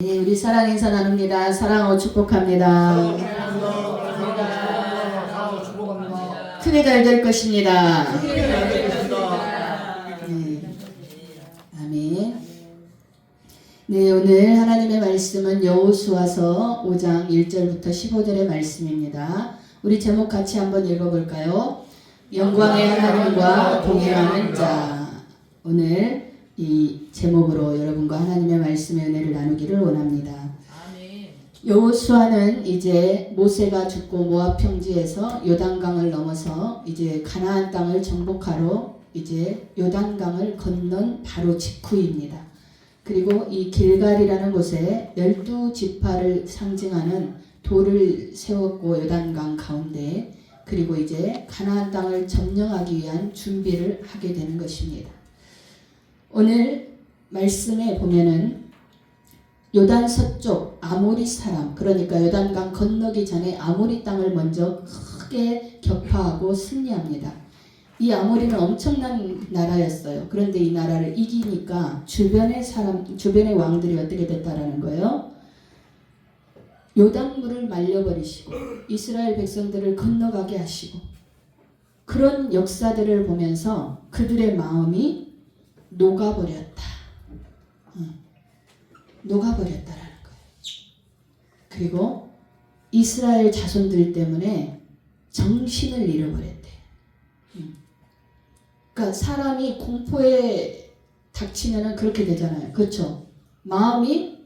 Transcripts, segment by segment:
네, 우리 사랑 인사 나눕니다. 사랑하고 축복합니다. 크게 잘 될 것입니다. 네. 아멘. 네, 오늘 하나님의 말씀은 여호수아서 5장 1절부터 15절의 말씀입니다. 우리 제목 같이 한번 읽어볼까요? 영광의 하나님과 동행하는 자. 오늘 이 제목으로 여러분과 하나님의 말씀의 은혜를 나누기를 원합니다. 여호수아는 이제 모세가 죽고 모압 평지에서 요단강을 넘어서 이제 가나안 땅을 정복하러 이제 요단강을 건넌 바로 직후입니다. 그리고 이 길갈이라는 곳에 열두 지파를 상징하는 돌을 세웠고 요단강 가운데 그리고 이제 가나안 땅을 점령하기 위한 준비를 하게 되는 것입니다. 오늘 말씀에 보면은 요단 서쪽 아모리 사람 그러니까 요단강 건너기 전에 아모리 땅을 먼저 크게 격파하고 승리합니다. 이 아모리는 엄청난 나라였어요. 그런데 이 나라를 이기니까 주변의 사람 주변의 왕들이 어떻게 됐다라는 거예요? 요단물을 말려버리시고 이스라엘 백성들을 건너가게 하시고 그런 역사들을 보면서 그들의 마음이 녹아버렸다. 응. 녹아버렸다라는 거예요. 그리고 이스라엘 자손들 때문에 정신을 잃어버렸대. 응. 그러니까 사람이 공포에 닥치면은 그렇게 되잖아요. 그렇죠? 마음이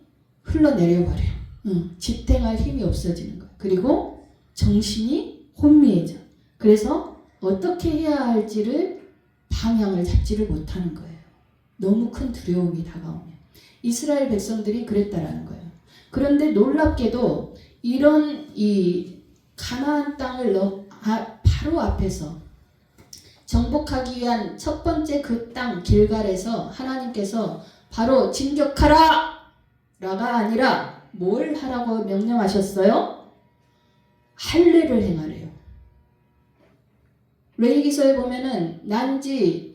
흘러내려버려. 응. 지탱할 힘이 없어지는 거예요. 그리고 정신이 혼미해져. 그래서 어떻게 해야 할지를 방향을 잡지를 못하는 거예요. 너무 큰 두려움이 다가오면. 이스라엘 백성들이 그랬다라는 거예요. 그런데 놀랍게도 이런 이 가나안 땅을 넘, 아, 바로 앞에서 정복하기 위한 첫 번째 그 땅 길갈에서 하나님께서 바로 진격하라! 라가 아니라 뭘 하라고 명령하셨어요? 할례를 행하래요. 레이기서에 보면은 난지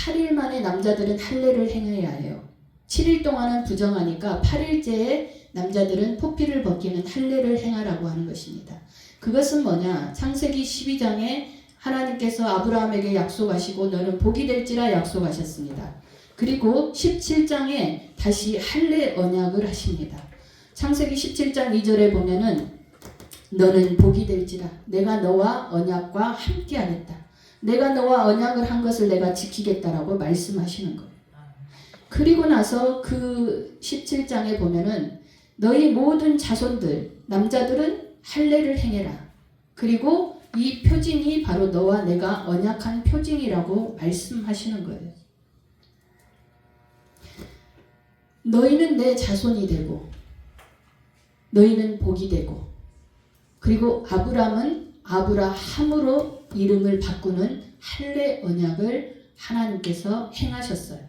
8일 만에 남자들은 할례를 행해야 해요. 7일 동안은 부정하니까 8일째에 남자들은 포피를 벗기는 할례를 행하라고 하는 것입니다. 그것은 뭐냐? 창세기 12장에 하나님께서 아브라함에게 약속하시고 너는 복이 될지라 약속하셨습니다. 그리고 17장에 다시 할례 언약을 하십니다. 창세기 17장 2절에 보면은 너는 복이 될지라 내가 너와 언약과 함께 하겠다. 내가 너와 언약을 한 것을 내가 지키겠다라고 말씀하시는 거예요. 그리고 나서 그 17장에 보면은 너희 모든 자손들 남자들은 할례를 행해라. 그리고 이 표징이 바로 너와 내가 언약한 표징이라고 말씀하시는 거예요. 너희는 내 자손이 되고 너희는 복이 되고 그리고 아브람은 아브라함으로 이름을 바꾸는 할례 언약을 하나님께서 행하셨어요.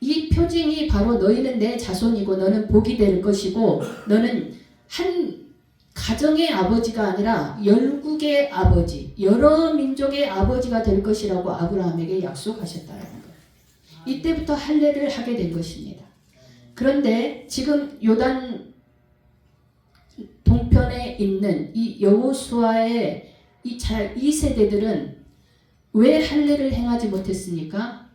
이 표징이 바로 너희는 내 자손이고 너는 복이 될 것이고 너는 한 가정의 아버지가 아니라 열국의 아버지, 여러 민족의 아버지가 될 것이라고 아브라함에게 약속하셨다는 거예요. 이때부터 할례를 하게 된 것입니다. 그런데 지금 요단 동편에 있는 이 여호수아의 이 세대들은 왜 할례를 행하지 못했습니까?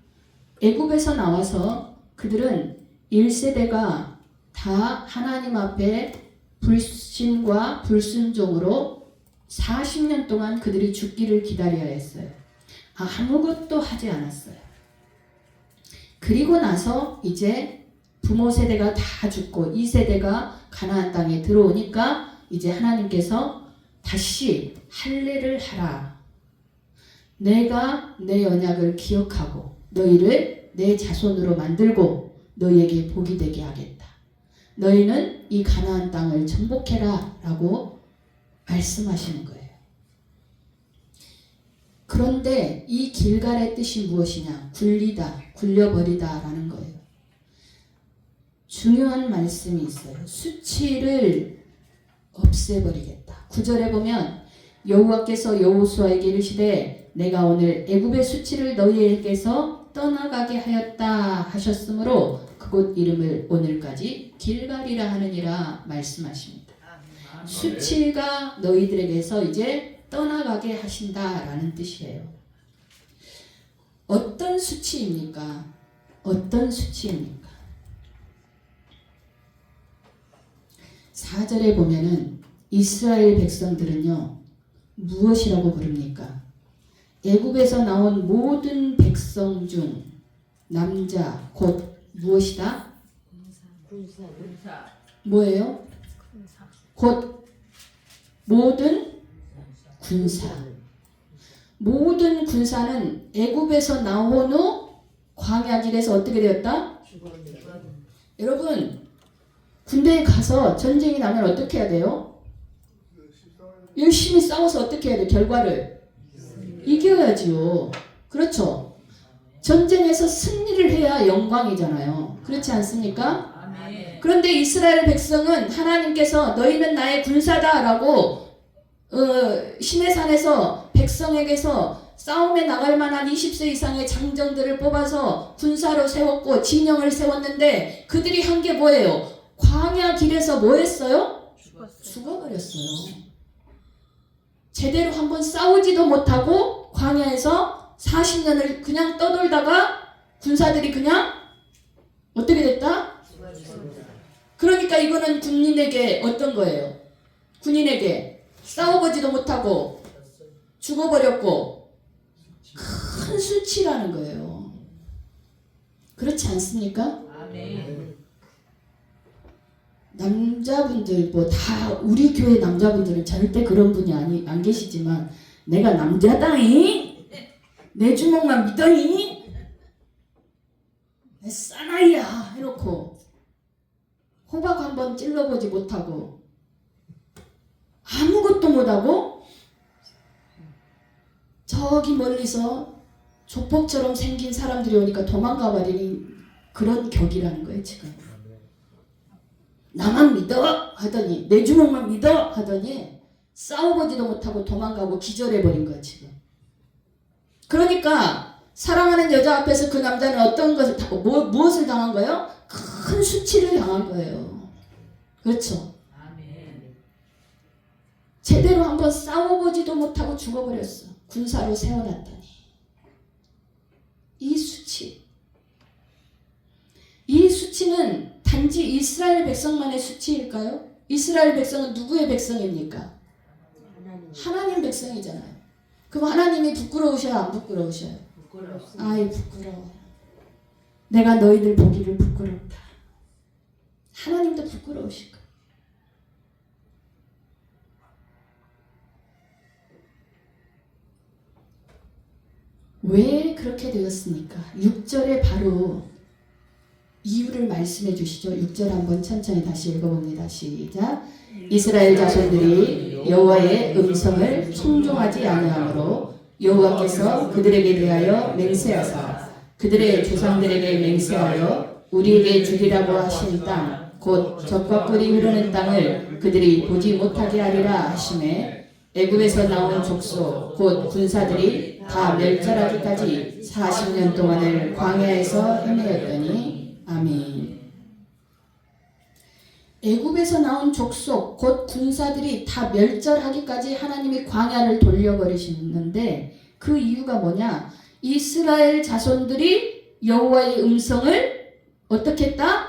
애굽에서 나와서 그들은 1세대가 다 하나님 앞에 불신과 불순종으로 40년 동안 그들이 죽기를 기다려야 했어요. 아무것도 하지 않았어요. 그리고 나서 이제 부모 세대가 다 죽고 이 세대가 가나안 땅에 들어오니까 이제 하나님께서 다시 할례를 하라. 내가 내 언약을 기억하고 너희를 내 자손으로 만들고 너희에게 복이 되게 하겠다. 너희는 이 가나안 땅을 정복해라 라고 말씀하시는 거예요. 그런데 이 길갈의 뜻이 무엇이냐? 굴리다, 굴려버리다 라는 거예요. 중요한 말씀이 있어요. 수치를 없애버리겠다. 구절에 보면 여호와께서 여호수아에게 이르시되 내가 오늘 애굽의 수치를 너희에게서 떠나가게 하였다 하셨으므로 그곳 이름을 오늘까지 길갈이라 하느니라 말씀하십니다. 수치가 너희들에게서 이제 떠나가게 하신다라는 뜻이에요. 어떤 수치입니까? 어떤 수치입니까? 4절에 보면은 이스라엘 백성들은요. 무엇이라고 부릅니까? 애굽에서 나온 모든 백성 중 남자 곧 무엇이다? 뭐예요? 곧 모든 군사. 모든 군사는 애굽에서 나온 후 광야 길에서 어떻게 되었다? 여러분 군대에 가서 전쟁이 나면 어떻게 해야 돼요? 열심히 싸워서 어떻게 해야 돼? 결과를 이겨야지요. 그렇죠. 전쟁에서 승리를 해야 영광이잖아요. 그렇지 않습니까? 그런데 이스라엘 백성은 하나님께서 너희는 나의 군사다라고 어, 시내산에서 백성에게서 싸움에 나갈 만한 20세 이상의 장정들을 뽑아서 군사로 세웠고 진영을 세웠는데 그들이 한 게 뭐예요? 광야 길에서 뭐 했어요? 죽어버렸어요. 제대로 한번 싸우지도 못하고 광야에서 40년을 그냥 떠돌다가 군사들이 그냥 어떻게 됐다? 그러니까 이거는 군인에게 어떤 거예요? 군인에게 싸워보지도 못하고 죽어버렸고 큰 수치라는 거예요. 그렇지 않습니까? 남자분들 뭐 다 우리 교회 남자분들은 절대 그런 분이 아니 안 계시지만 내가 남자다잉? 내 주먹만 믿어잉? 내 사나이야! 해놓고 호박 한 번 찔러보지 못하고 아무것도 못하고 저기 멀리서 조폭처럼 생긴 사람들이 오니까 도망가 버리는 그런 격이라는 거예요 지금 나만 믿어 하더니 내 주먹만 믿어 하더니 싸워보지도 못하고 도망가고 기절해버린 거야 지금 그러니까 사랑하는 여자 앞에서 그 남자는 어떤 것을 다- 뭐, 무엇을 당한 거예요? 큰 수치를 당한 거예요 그렇죠 제대로 한번 싸워보지도 못하고 죽어버렸어. 군사로 세워놨더니. 이 수치. 이 수치는 단지 이스라엘 백성만의 수치일까요? 이스라엘 백성은 누구의 백성입니까? 하나님 백성이잖아요. 그럼 하나님이 부끄러우셔요? 안 부끄러우셔요? 아이, 부끄러워. 내가 너희들 보기를 부끄럽다. 하나님도 부끄러우실 거예요. 왜 그렇게 되었습니까? 6절에 바로 이유를 말씀해 주시죠. 6절 한번 천천히 다시 읽어봅니다. 시작. 이스라엘 자손들이 여호와의 음성을 순종하지 아니하므로 여호와께서 그들에게 대하여 맹세하사 그들의 조상들에게 맹세하여 우리에게 주리라고 하신 땅 곧 적과 꿀이 흐르는 땅을 그들이 보지 못하게 하리라 하심에 애굽에서 나온 족속 곧 군사들이 다 멸절하기까지 40년 동안을 광야에서 헤매었더니 아멘. 애굽에서 나온 족속 곧 군사들이 다 멸절하기까지 하나님이 광야를 돌려버리시는데 그 이유가 뭐냐? 이스라엘 자손들이 여호와의 음성을 어떻게 했다?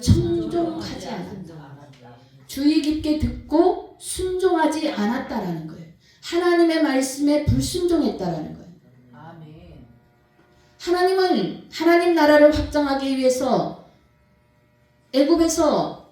청종하지 않았다. 주의 깊게 듣고 순종하지 않았다라는 거예요. 하나님의 말씀에 불순종했다라는 거예요. 하나님은 하나님 나라를 확장하기 위해서 애굽에서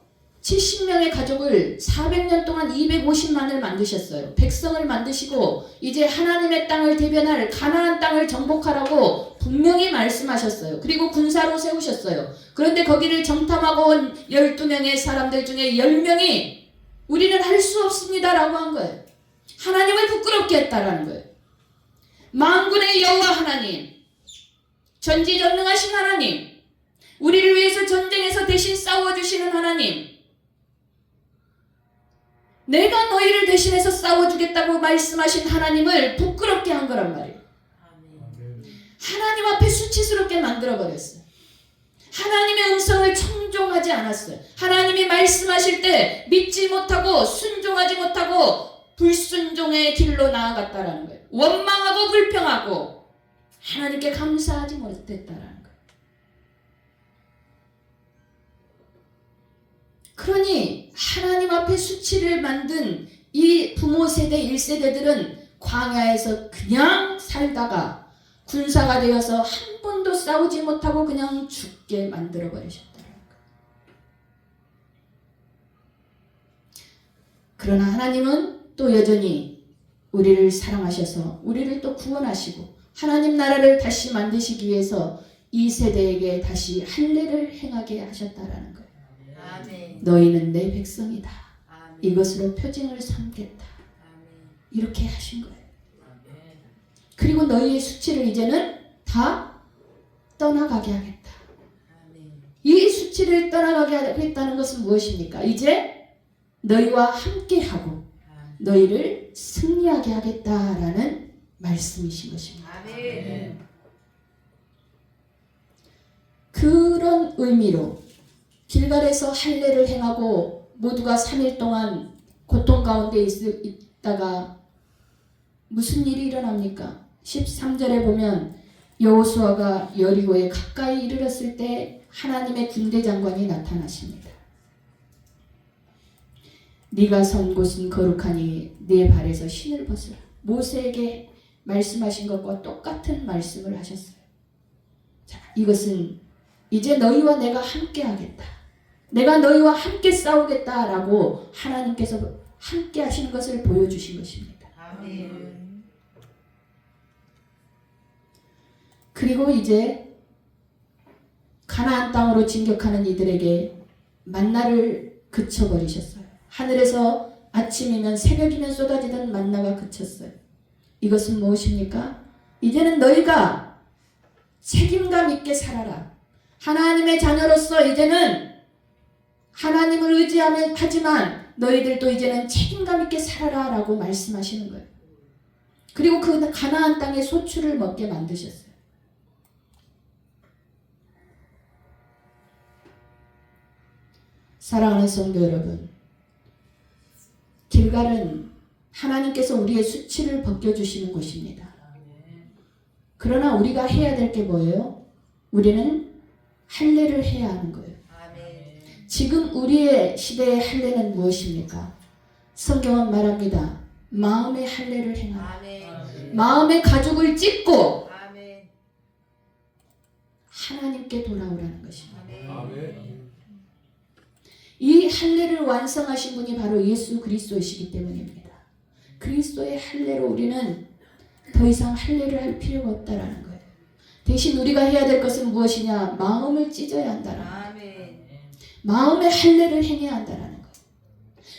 70명의 가족을 400년 동안 250만을 만드셨어요. 백성을 만드시고 이제 하나님의 땅을 대변할 가나안 땅을 정복하라고 분명히 말씀하셨어요. 그리고 군사로 세우셨어요. 그런데 거기를 정탐하고 온 12명의 사람들 중에 10명이 우리는 할 수 없습니다라고 한 거예요. 하나님을 부끄럽게 했다라는 거예요. 만군의 여호와 하나님, 전지전능하신 하나님, 우리를 위해서 전쟁에서 대신 싸워주시는 하나님, 내가 너희를 대신해서 싸워주겠다고 말씀하신 하나님을 부끄럽게 한 거란 말이에요. 하나님 앞에 수치스럽게 만들어버렸어요. 하나님의 음성을 청종하지 않았어요. 하나님이 말씀하실 때 믿지 못하고 순종하지 못하고 불순종의 길로 나아갔다라는 거예요. 원망하고 불평하고 하나님께 감사하지 못했다라는 거예요. 그러니 하나님 앞에 수치를 만든 이 부모 세대 1세대들은 광야에서 그냥 살다가 군사가 되어서 한 번도 싸우지 못하고 그냥 죽게 만들어 버리셨다는 거예요. 그러나 하나님은 또 여전히 우리를 사랑하셔서 우리를 또 구원하시고 하나님 나라를 다시 만드시기 위해서 이 세대에게 다시 할례를 행하게 하셨다라는 거예요. 아멘. 너희는 내 백성이다. 아멘. 이것으로 표징을 삼겠다. 아멘. 이렇게 하신 거예요. 아멘. 그리고 너희의 수치를 이제는 다 떠나가게 하겠다. 아멘. 이 수치를 떠나가게 하겠다는 것은 무엇입니까? 이제 너희와 함께하고. 너희를 승리하게 하겠다라는 말씀이신 것입니다. 아멘. 그런 의미로 길갈에서 할례를 행하고 모두가 3일 동안 고통 가운데 있- 있다가 무슨 일이 일어납니까? 13절에 보면 여호수아가 여리고에 가까이 이르렀을 때 하나님의 군대 장관이 나타나십니다. 네가 선 곳은 거룩하니 네 발에서 신을 벗으라. 모세에게 말씀하신 것과 똑같은 말씀을 하셨어요. 자, 이것은 이제 너희와 내가 함께 하겠다. 내가 너희와 함께 싸우겠다라고 하나님께서 함께 하시는 것을 보여주신 것입니다. 그리고 이제 가나안 땅으로 진격하는 이들에게 만나를 그쳐버리셨어요. 하늘에서 아침이면 새벽이면 쏟아지던 만나가 그쳤어요. 이것은 무엇입니까? 이제는 너희가 책임감 있게 살아라. 하나님의 자녀로서 이제는 하나님을 의지하면 하지만 너희들도 이제는 책임감 있게 살아라라고 말씀하시는 거예요. 그리고 그 가나안 땅의 소출을 먹게 만드셨어요. 사랑하는 성도 여러분, 길갈은 하나님께서 우리의 수치를 벗겨주시는 곳입니다. 그러나 우리가 해야 될 게 뭐예요? 우리는 할례를 해야 하는 거예요. 아멘. 지금 우리의 시대의 할례는 무엇입니까? 성경은 말합니다. 마음의 할례를 행하라. 아멘. 마음의 가죽을 찢고. 하나님께 돌아오라는 것입니다. 이 할례를 완성하신 분이 바로 예수 그리스도이시기 때문입니다. 그리스도의 할례로 우리는 더 이상 할례를 할 필요가 없다라는 거예요. 대신 우리가 해야 될 것은 무엇이냐? 마음을 찢어야 한다라는 거예요. 마음의 할례를 행해야 한다라는 거예요.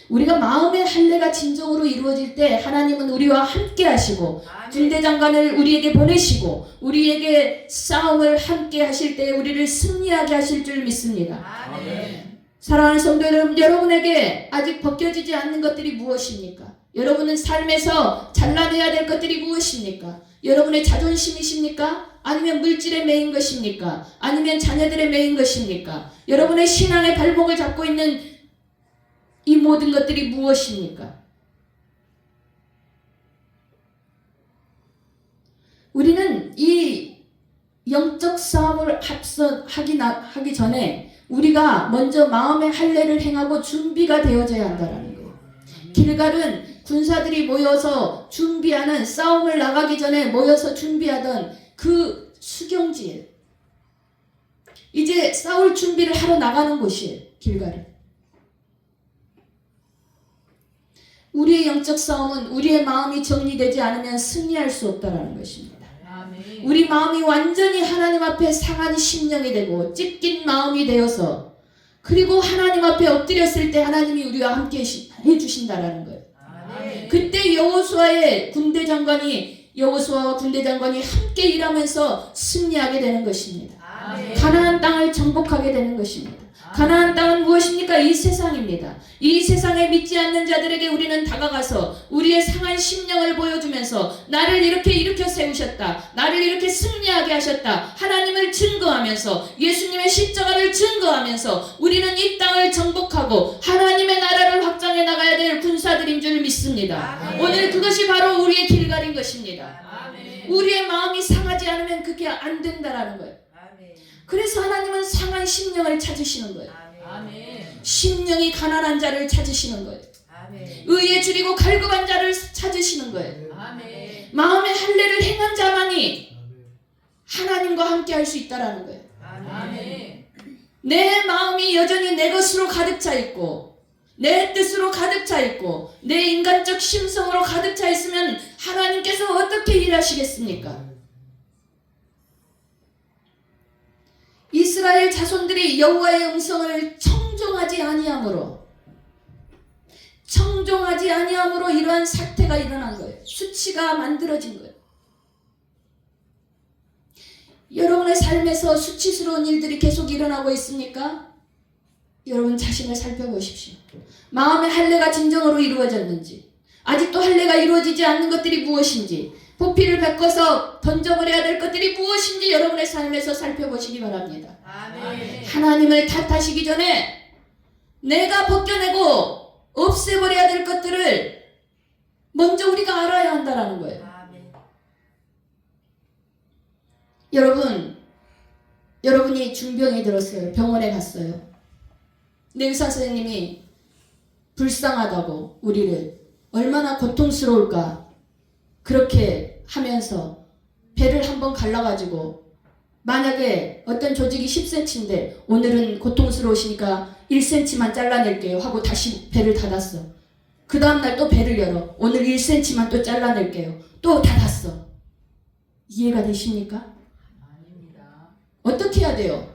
우리가 마음의 할례가 진정으로 이루어질 때 하나님은 우리와 함께 하시고 아멘. 군대 장관을 우리에게 보내시고 우리에게 싸움을 함께 하실 때 우리를 승리하게 하실 줄 믿습니다. 아멘. 사랑하는 성도 여러분, 여러분에게 아직 벗겨지지 않는 것들이 무엇입니까? 여러분은 삶에서 잘라내야 될 것들이 무엇입니까? 여러분의 자존심이십니까? 아니면 물질에 매인 것입니까? 아니면 자녀들에 매인 것입니까? 여러분의 신앙의 발목을 잡고 있는 이 모든 것들이 무엇입니까? 우리는 이 영적 싸움을 나, 하기 전에 우리가 먼저 마음의 할례를 행하고 준비가 되어져야 한다라는 거예요. 길갈은 군사들이 모여서 준비하는 싸움을 나가기 전에 모여서 준비하던 그 수경지에 이제 싸울 준비를 하러 나가는 곳이에요. 길갈은. 우리의 영적 싸움은 우리의 마음이 정리되지 않으면 승리할 수 없다라는 것입니다. 우리 마음이 완전히 하나님 앞에 상한 심령이 되고 찢긴 마음이 되어서 그리고 하나님 앞에 엎드렸을 때 하나님이 우리와 함께 해주신다라는 거예요. 아멘. 그때 여호수아의 군대 장관이 여호수아와 군대 장관이 함께 일하면서 승리하게 되는 것입니다. 아멘. 가나안 땅을 정복하게 되는 것입니다. 가나안 땅은 무엇입니까? 이 세상입니다. 이 세상에 믿지 않는 자들에게 우리는 다가가서 우리의 상한 심령을 보여주면서 나를 이렇게 일으켜 세우셨다. 나를 이렇게 승리하게 하셨다. 하나님을 증거하면서 예수님의 십자가를 증거하면서 우리는 이 땅을 정복하고 하나님의 나라를 확장해 나가야 될 군사들인 줄 믿습니다. 아멘. 오늘 그것이 바로 우리의 길갈인 것입니다. 아멘. 우리의 마음이 상하지 않으면 그게 안 된다라는 거예요. 그래서 하나님은 상한 심령을 찾으시는 거예요. 아멘. 심령이 가난한 자를 찾으시는 거예요. 아멘. 의에 줄이고 갈급한 자를 찾으시는 거예요. 아멘. 마음의 할례를 행한 자만이 하나님과 함께 할 수 있다라는 거예요. 아멘. 내 마음이 여전히 내 것으로 가득 차 있고 내 뜻으로 가득 차 있고 내 인간적 심성으로 가득 차 있으면 하나님께서 어떻게 일하시겠습니까? 이스라엘 자손들이 여호와의 음성을 청종하지 아니함으로 청종하지 아니함으로 이러한 사태가 일어난 거예요. 수치가 만들어진 거예요. 여러분의 삶에서 수치스러운 일들이 계속 일어나고 있습니까? 여러분 자신을 살펴보십시오. 마음의 할례가 진정으로 이루어졌는지, 아직도 할례가 이루어지지 않는 것들이 무엇인지, 포피를 베꿔서 던져버려야 될 것들이 무엇인지 여러분의 삶에서 살펴보시기 바랍니다. 아멘. 하나님을 탓하시기 전에 내가 벗겨내고 없애버려야 될 것들을 먼저 우리가 알아야 한다라는 거예요. 아멘. 여러분, 여러분이 중병이 들었어요. 병원에 갔어요. 근데 의사 선생님이 불쌍하다고 우리를 얼마나 고통스러울까 그렇게 하면서 배를 한번 갈라가지고 만약에 어떤 조직이 10cm인데 오늘은 고통스러우시니까 1cm만 잘라낼게요 하고 다시 배를 닫았어. 그 다음날 또 배를 열어. 오늘 1cm만 또 잘라낼게요. 또 닫았어. 이해가 되십니까? 아닙니다. 어떻게 해야 돼요?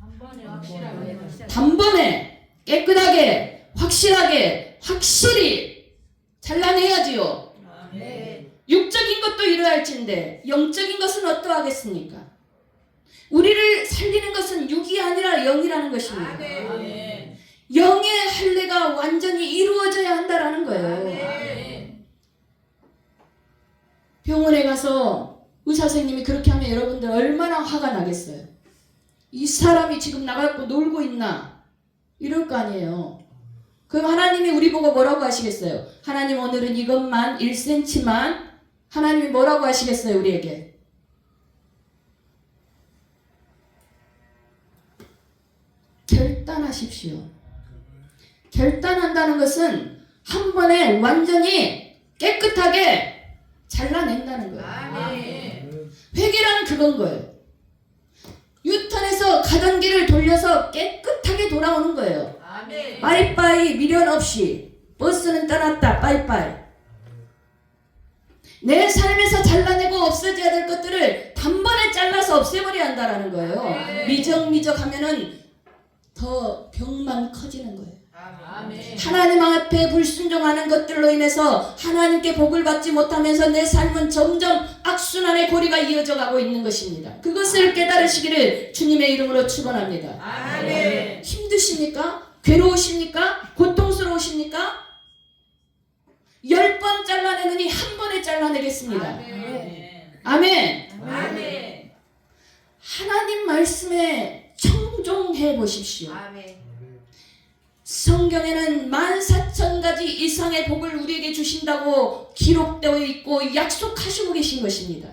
한 번에 확실하게. 단번에 깨끗하게 확실하게 확실히 잘라내야지요. 아멘. 육적인 것도 이루어야 할진데 영적인 것은 어떠하겠습니까? 우리를 살리는 것은 육이 아니라 영이라는 것입니다. 아멘. 아멘. 영의 할례가 완전히 이루어져야 한다라는 거예요. 아멘. 병원에 가서 의사 선생님이 그렇게 하면 여러분들 얼마나 화가 나겠어요. 이 사람이 지금 나가고 놀고 있나 이럴 거 아니에요. 그럼 하나님이 우리 보고 뭐라고 하시겠어요? 하나님 오늘은 이것만 1cm만 하나님이 뭐라고 하시겠어요 우리에게? 결단하십시오. 결단한다는 것은 한 번에 완전히 깨끗하게 잘라낸다는 거예요. 회개란 그건 거예요. 유턴해서 가던 길을 돌려서 깨끗하게 돌아오는 거예요. 아멘. 빠이빠이 미련 없이 버스는 떠났다 빠이빠이. 내 삶에서 잘라내고 없어져야 될 것들을 단번에 잘라서 없애버려야 한다라는 거예요. 네. 미적미적 하면은 더 병만 커지는 거예요. 아멘. 하나님 앞에 불순종하는 것들로 인해서 하나님께 복을 받지 못하면서 내 삶은 점점 악순환의 고리가 이어져 가고 있는 것입니다. 그것을 깨달으시기를 주님의 이름으로 축원합니다. 힘드십니까? 괴로우십니까? 고통스러우십니까? 열 번 잘라내느니 한 번에 잘라내겠습니다. 아멘. 아멘. 아멘. 하나님 말씀에 청종해 보십시오. 아멘. 성경에는 만 사천 가지 이상의 복을 우리에게 주신다고 기록되어 있고 약속하시고 계신 것입니다.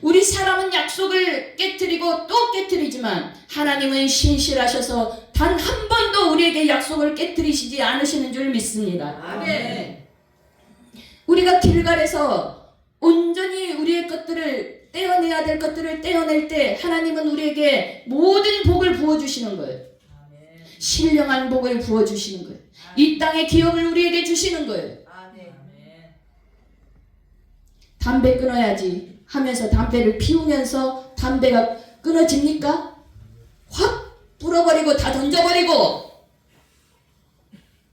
우리 사람은 약속을 깨뜨리고 또 깨뜨리지만 하나님은 신실하셔서 단 한 번도 우리에게 약속을 깨뜨리시지 않으시는 줄 믿습니다. 아멘. 우리가 길갈에서 온전히 우리의 것들을 떼어내야 될 것들을 떼어낼 때 하나님은 우리에게 모든 복을 부어주시는 거예요. 신령한 복을 부어주시는 거예요. 이 땅의 기업을 우리에게 주시는 거예요. 담배 끊어야지 하면서 담배를 피우면서 담배가 끊어집니까? 확 불어버리고 다 던져버리고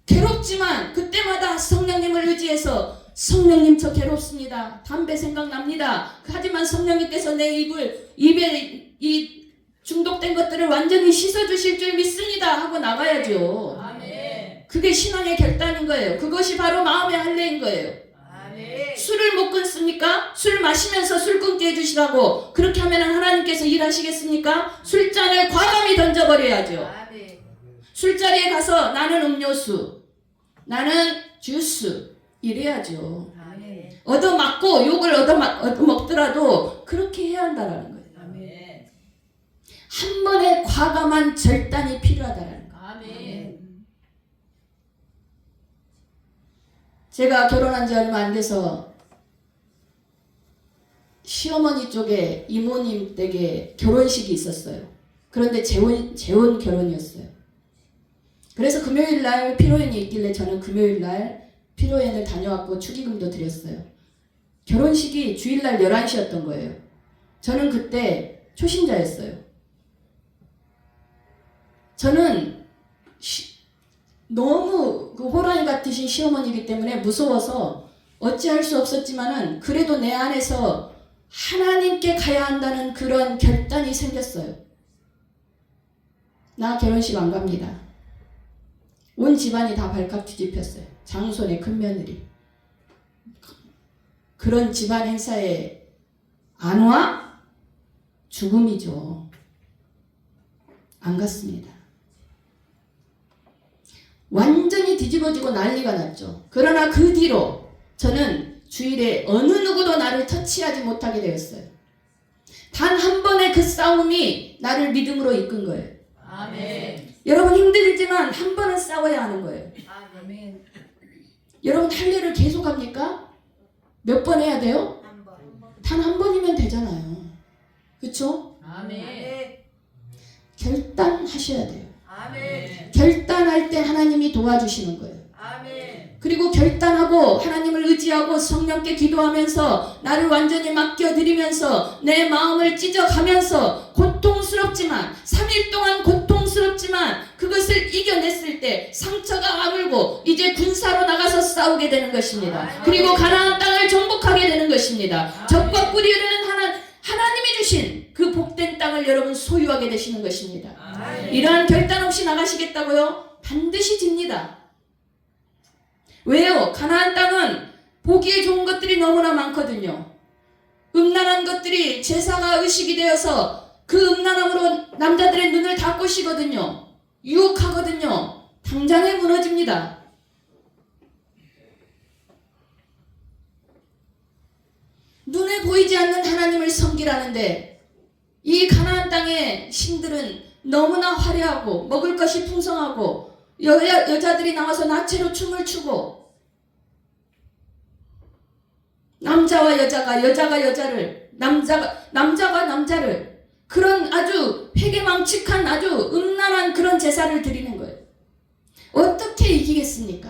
괴롭지만 그때마다 성령님을 의지해서 성령님 저 괴롭습니다. 담배 생각납니다. 하지만 성령님께서 내 입을 입에 이 중독된 것들을 완전히 씻어 주실 줄 믿습니다 하고 나가야죠. 아멘. 그게 신앙의 결단인 거예요. 그것이 바로 마음의 할례인 거예요. 아멘. 술을 못 끊습니까? 술 마시면서 술 끊게 해주시라고 그렇게 하면 하나님께서 일하시겠습니까? 술잔을 과감히 던져버려야죠. 아멘. 술자리에 가서 나는 음료수, 나는 주스 이래야죠. 아멘. 얻어맞고 욕을 얻어맞, 얻어먹더라도 그렇게 해야 한다라는 거예요. 아멘. 한 번의 과감한 절단이 필요하다라는 거예요. 아멘. 제가 결혼한 지 얼마 안 돼서 시어머니 쪽에 이모님 댁에 결혼식이 있었어요. 그런데 재혼, 재혼 결혼이었어요. 그래서 금요일 날 피로연이 있길래 저는 금요일 날 피로연을 다녀왔고 축의금도 드렸어요. 결혼식이 주일날 11시였던 거예요. 저는 그때 초신자였어요. 저는 시- 너무 그 호랑이 같으신 시어머니이기 때문에 무서워서 어찌할 수 없었지만은 그래도 내 안에서 하나님께 가야 한다는 그런 결단이 생겼어요. 나 결혼식 안 갑니다. 온 집안이 다 발칵 뒤집혔어요. 장손의 큰며느리. 그런 집안 행사에 안 와? 죽음이죠. 안 갔습니다. 완전히 뒤집어지고 난리가 났죠. 그러나 그 뒤로 저는 주일에 어느 누구도 나를 터치하지 못하게 되었어요. 단 한 번의 그 싸움이 나를 믿음으로 이끈 거예요. 아멘. 여러분 힘들지만 한 번은 싸워야 하는 거예요. 아멘. 여러분 할례를 계속 합니까? 몇 번 해야 돼요? 단 한 번이면 되잖아요. 그렇죠? 아멘. 결단하셔야 돼요. 아멘. 결단할 때 하나님이 도와주시는 거예요. 아멘. 그리고 결단하고 하나님을 의지하고 성령께 기도하면서 나를 완전히 맡겨드리면서 내 마음을 찢어가면서 고통스럽지만 3일 동안 고통 스럽지만 그것을 이겨냈을 때 상처가 아물고 이제 군사로 나가서 싸우게 되는 것입니다. 그리고 가나안 땅을 정복하게 되는 것입니다. 적과 뿌리를 하나, 하나님이 주신 그 복된 땅을 여러분 소유하게 되시는 것입니다. 이러한 결단 없이 나가시겠다고요? 반드시 집니다. 왜요? 가나안 땅은 보기에 좋은 것들이 너무나 많거든요. 음란한 것들이 제사가 의식이 되어서 그 음란함으로 남자들의 눈을 다 꼬시거든요. 유혹하거든요. 당장에 무너집니다. 눈에 보이지 않는 하나님을 섬기라는데 이 가나안 땅의 신들은 너무나 화려하고 먹을 것이 풍성하고 여자, 여자들이 나와서 나체로 춤을 추고 남자와 여자가 여자가 여자를 남자가 남자가 남자를 그런 아주 회개망측한 아주 음란한 그런 제사를 드리는 거예요. 어떻게 이기겠습니까?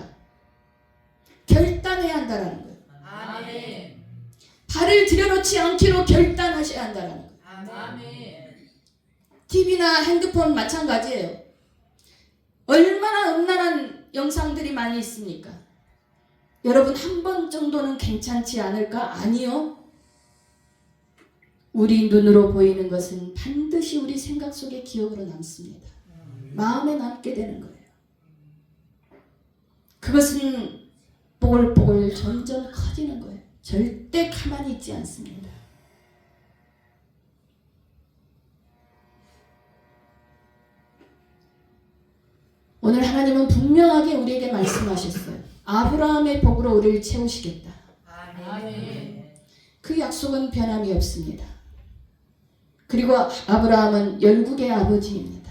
결단해야 한다라는 거예요. 아멘. 발을 들여놓지 않기로 결단하셔야 한다라는 거예요. 아멘. TV나 핸드폰 마찬가지예요. 얼마나 음란한 영상들이 많이 있습니까? 여러분 한 번 정도는 괜찮지 않을까? 아니요. 우리 눈으로 보이는 것은 반드시 우리 생각 속에 기억으로 남습니다. 마음에 남게 되는 거예요. 그것은 뽀글뽀글 점점 커지는 거예요. 절대 가만히 있지 않습니다. 오늘 하나님은 분명하게 우리에게 말씀하셨어요. 아브라함의 복으로 우리를 채우시겠다. 아멘. 그 약속은 변함이 없습니다. 그리고 아브라함은 열국의 아버지입니다.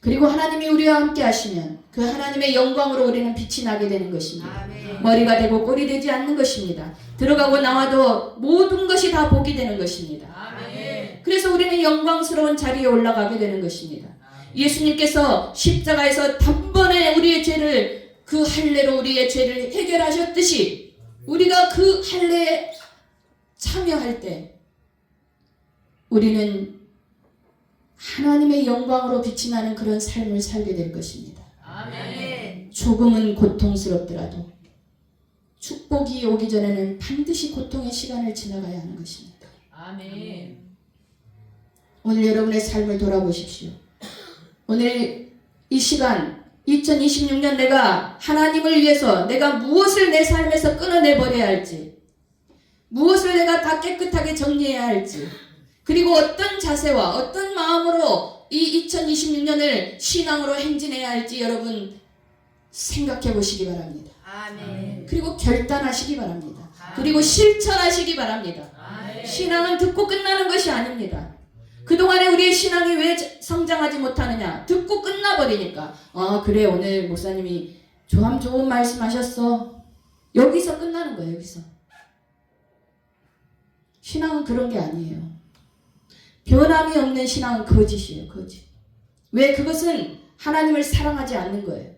그리고 하나님이 우리와 함께 하시면 그 하나님의 영광으로 우리는 빛이 나게 되는 것입니다. 머리가 되고 꼴이 되지 않는 것입니다. 들어가고 나와도 모든 것이 다 복이 되는 것입니다. 그래서 우리는 영광스러운 자리에 올라가게 되는 것입니다. 예수님께서 십자가에서 단번에 우리의 죄를 그 할례로 우리의 죄를 해결하셨듯이 우리가 그 할례에 참여할 때 우리는 하나님의 영광으로 빛이 나는 그런 삶을 살게 될 것입니다. 아멘. 조금은 고통스럽더라도 축복이 오기 전에는 반드시 고통의 시간을 지나가야 하는 것입니다. 아멘. 오늘 여러분의 삶을 돌아보십시오. 오늘 이 시간 2026년 내가 하나님을 위해서 내가 무엇을 내 삶에서 끊어내 버려야 할지, 무엇을 내가 다 깨끗하게 정리해야 할지, 그리고 어떤 자세와 어떤 마음으로 이 2026년을 신앙으로 행진해야 할지 여러분 생각해 보시기 바랍니다. 아멘. 그리고 결단하시기 바랍니다. 그리고 실천하시기 바랍니다. 아멘. 신앙은 듣고 끝나는 것이 아닙니다. 그동안에 우리의 신앙이 왜 성장하지 못하느냐? 듣고 끝나버리니까. 아, 그래, 오늘 목사님이 참 좋은 말씀 하셨어. 여기서 끝나는 거예요, 여기서. 신앙은 그런 게 아니에요. 변함이 없는 신앙은 거짓이에요, 거짓. 왜? 그것은 하나님을 사랑하지 않는 거예요.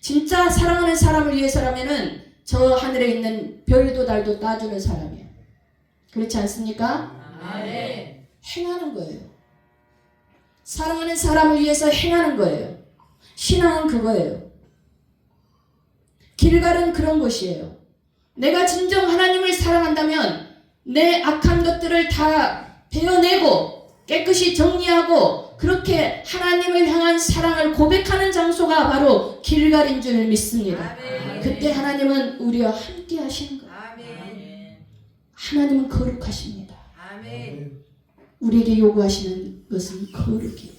진짜 사랑하는 사람을 위해서라면은 저 하늘에 있는 별도 달도 따주는 사람이에요. 그렇지 않습니까? 아멘. 행하는 거예요. 사랑하는 사람을 위해서 행하는 거예요. 신앙은 그거예요. 길갈은 그런 곳이에요. 내가 진정 하나님을 사랑한다면 내 악한 것들을 다 베어내고 깨끗이 정리하고 그렇게 하나님을 향한 사랑을 고백하는 장소가 바로 길갈인 줄 믿습니다. 아멘. 그때 하나님은 우리와 함께 하시는 거예요. 아멘. 하나님은 거룩하십니다. 아멘. 우리에게 요구하시는 것은 거룩이.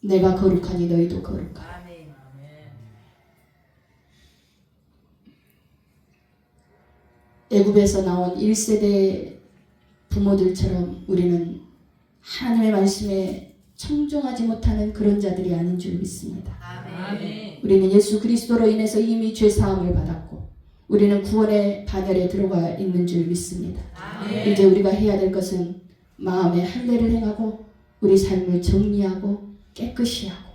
내가 거룩하니 너희도 거룩하라. 아멘. 애굽에서 나온 1세대 부모들처럼 우리는 하나님의 말씀에 청종하지 못하는 그런 자들이 아닌 줄 믿습니다. 아멘. 우리는 예수 그리스도로 인해서 이미 죄 사함을 받았고 우리는 구원의 반열에 들어가 있는 줄 믿습니다. 아멘. 이제 우리가 해야 될 것은 마음의 할례를 행하고 우리 삶을 정리하고 깨끗이 하고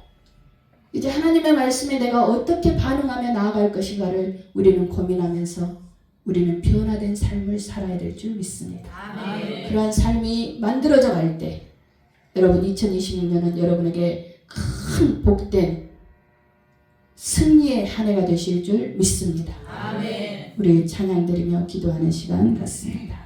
이제 하나님의 말씀에 내가 어떻게 반응하며 나아갈 것인가를 우리는 고민하면서 우리는 변화된 삶을 살아야 될 줄 믿습니다. 아멘. 그러한 삶이 만들어져 갈 때 여러분 2026년은 여러분에게 큰 복된 승리의 한 해가 되실 줄 믿습니다. 아멘. 우리 찬양 드리며 기도하는 시간 갖습니다.